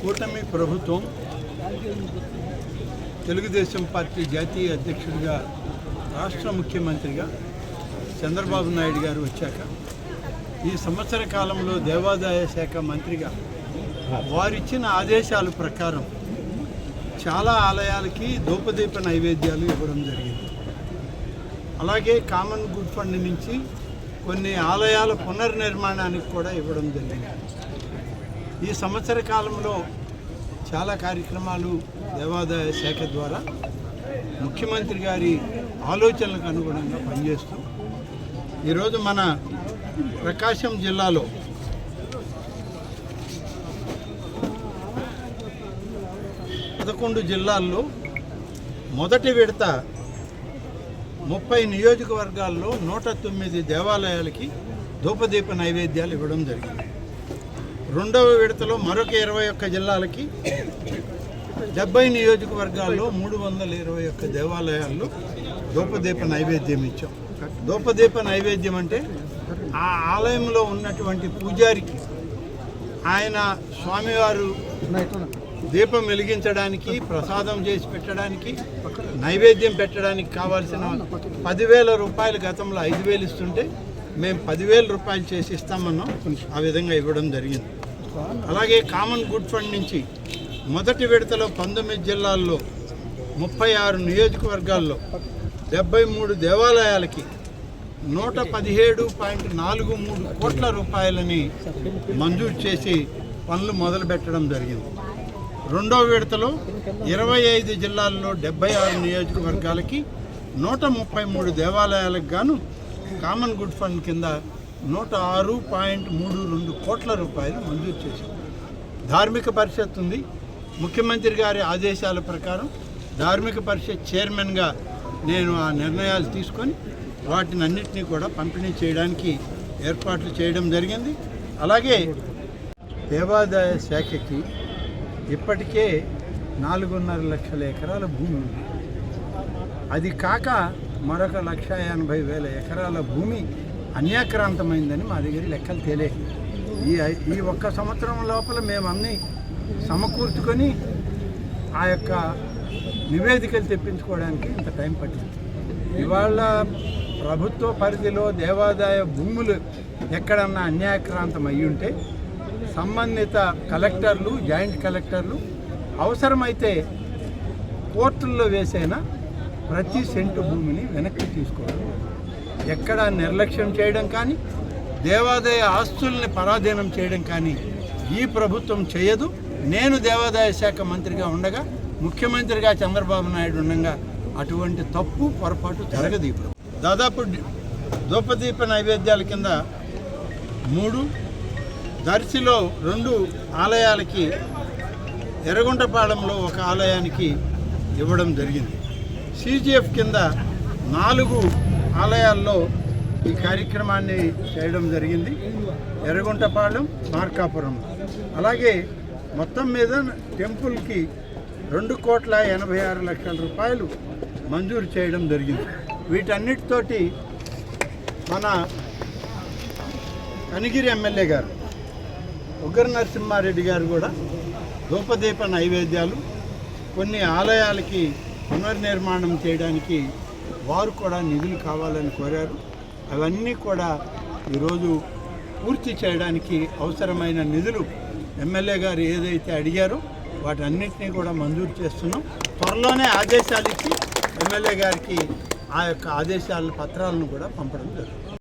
కూటమి ప్రభుత్వం తెలుగుదేశం పార్టీ జాతీయ అధ్యక్షుడిగా రాష్ట్ర ముఖ్యమంత్రిగా చంద్రబాబు నాయుడు గారు వచ్చాక ఈ సంవత్సర కాలంలో దేవాదాయ శాఖ మంత్రిగా వారిచ్చిన ఆదేశాల ప్రకారం చాలా ఆలయాలకి దూపదీప నైవేద్యాలు ఇవ్వడం జరిగింది. అలాగే కామన్ గుడ్ ఫండ్ నుంచి కొన్ని ఆలయాల పునర్నిర్మాణానికి కూడా ఇవ్వడం జరిగింది. ఈ సంవత్సర కాలంలో చాలా కార్యక్రమాలు దేవాదాయ శాఖ ద్వారా ముఖ్యమంత్రి గారి ఆలోచనలకు అనుగుణంగా పనిచేస్తూ ఈరోజు మన ప్రకాశం జిల్లాలో పదకొండు జిల్లాల్లో మొదటి విడత ముప్పై నియోజకవర్గాల్లో నూట తొమ్మిది దేవాలయాలకి ధూపదీప నైవేద్యాలు ఇవ్వడం జరిగింది. రెండవ విడతలో మరొక ఇరవై ఒక్క జిల్లాలకి డెబ్బై నియోజకవర్గాల్లో మూడు వందల ఇరవై ఒక్క దేవాలయాల్లో ధూపదీప నైవేద్యం ఇచ్చాం. ధూపదీప నైవేద్యం అంటే ఆ ఆలయంలో ఉన్నటువంటి పూజారికి ఆయన స్వామివారు దీపం వెలిగించడానికి ప్రసాదం చేసి పెట్టడానికి నైవేద్యం పెట్టడానికి కావాల్సిన పదివేల రూపాయలు గతంలో ఐదు వేలు ఇస్తుంటే మేము పదివేల రూపాయలు చేసి ఇస్తామన్నాం. ఆ విధంగా ఇవ్వడం జరిగింది. అలాగే కామన్ గుడ్ ఫండ్ నుంచి మొదటి విడతలో పంతొమ్మిది జిల్లాల్లో ముప్పై ఆరు నియోజకవర్గాల్లో డెబ్బై మూడు దేవాలయాలకి నూట పదిహేడు పాయింట్ నాలుగు మూడు కోట్ల రూపాయలని మంజూరు చేసి పనులు మొదలుపెట్టడం జరిగింది. రెండో విడతలో ఇరవై ఐదు జిల్లాల్లో డెబ్బై ఆరు నియోజకవర్గాలకి నూట ముప్పై మూడు దేవాలయాలకు గాను కామన్ గుడ్ ఫండ్ కింద నూట ఆరు పాయింట్ మూడు రెండు కోట్ల రూపాయలు మంజూరు చేశారు. ధార్మిక పరిషత్ ఉంది. ముఖ్యమంత్రి గారి ఆదేశాల ప్రకారం ధార్మిక పరిషత్ చైర్మన్గా నేను ఆ నిర్ణయాలు తీసుకొని వాటిని అన్నింటినీ కూడా పంపిణీ చేయడానికి ఏర్పాట్లు చేయడం జరిగింది. అలాగే దేవాదాయ శాఖకి ఇప్పటికే నాలుగున్నర లక్షల ఎకరాల భూమి ఉంది. అది కాక మరొక లక్ష ఎనభై వేల ఎకరాల భూమి అన్యాక్రాంతమైందని మా దగ్గర లెక్కలు తేలే ఈ ఈ ఒక్క సంవత్సరం లోపల మేమన్నీ సమకూర్చుకొని ఆ యొక్క నివేదికలు తెప్పించుకోవడానికి ఇంత టైం పట్టింది. ఇవాళ ప్రభుత్వ పరిధిలో దేవాదాయ భూములు ఎక్కడన్నా అన్యాయక్రాంతం అయ్యి ఉంటే సంబంధిత కలెక్టర్లు జాయింట్ కలెక్టర్లు అవసరమైతే కోర్టుల్లో వేసైనా ప్రతి సెంటు భూమిని వెనక్కి తీసుకోవాలి ఎక్కడ నిర్లక్ష్యం చేయడం కానీ దేవాదాయ ఆస్తుల్ని పరాధీనం చేయడం కానీ ఈ ప్రభుత్వం చేయదు. నేను దేవాదాయ శాఖ మంత్రిగా ఉండగా ముఖ్యమంత్రిగా చంద్రబాబు నాయుడు ఉండగా అటువంటి తప్పు పొరపాటు జరగదు ఇప్పుడు. దాదాపు దూపదీప నైవేద్యాల కింద మూడు దర్శిలో రెండు ఆలయాలకి ఎర్రగుంటపాలెంలో ఒక ఆలయానికి ఇవ్వడం జరిగింది. సిజిఎఫ్ కింద నాలుగు ఆలయాల్లో ఈ కార్యక్రమాన్ని చేయడం జరిగింది. ఎర్రగుంటపాలెం మార్కాపురం. అలాగే మొత్తం మీద టెంపుల్కి రెండు కోట్ల ఎనభై ఆరు లక్షల రూపాయలు మంజూరు చేయడం జరిగింది. వీటన్నిటితోటి మన కనిగిరి ఎమ్మెల్యే గారు ఉగ్ర నరసింహారెడ్డి గారు కూడా ధూపదీప నైవేద్యాలు కొన్ని ఆలయాలకి పునర్నిర్మాణం చేయడానికి వారు కూడా నిధులు కావాలని కోరారు. అవన్నీ కూడా ఈరోజు పూర్తి చేయడానికి అవసరమైన నిధులు ఎమ్మెల్యే గారు ఏదైతే అడిగారో వాటన్నిటినీ కూడా మంజూరు చేస్తున్నాం. త్వరలోనే ఆదేశాలు ఇచ్చి ఎమ్మెల్యే గారికి ఆ యొక్క ఆదేశాల పత్రాలను కూడా పంపడం జరుగుతుంది.